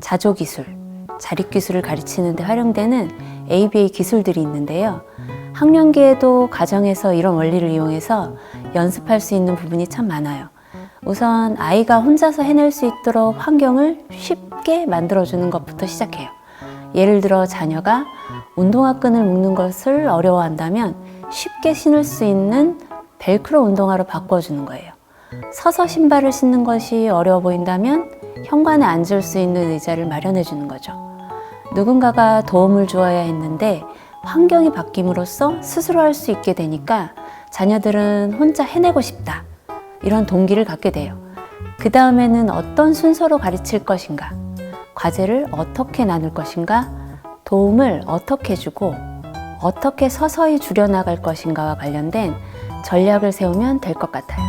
자조 기술, 자립 기술을 가르치는 데 활용되는 ABA 기술들이 있는데요. 학령기에도 가정에서 이런 원리를 이용해서 연습할 수 있는 부분이 참 많아요. 우선 아이가 혼자서 해낼 수 있도록 환경을 쉽게 만들어주는 것부터 시작해요. 예를 들어 자녀가 운동화 끈을 묶는 것을 어려워한다면 쉽게 신을 수 있는 벨크로 운동화로 바꿔주는 거예요. 서서 신발을 신는 것이 어려워 보인다면 현관에 앉을 수 있는 의자를 마련해 주는 거죠. 누군가가 도움을 주어야 했는데 환경이 바뀜으로써 스스로 할 수 있게 되니까 자녀들은 혼자 해내고 싶다. 이런 동기를 갖게 돼요. 그 다음에는 어떤 순서로 가르칠 것인가, 과제를 어떻게 나눌 것인가, 도움을 어떻게 주고 어떻게 서서히 줄여나갈 것인가와 관련된 전략을 세우면 될 것 같아요.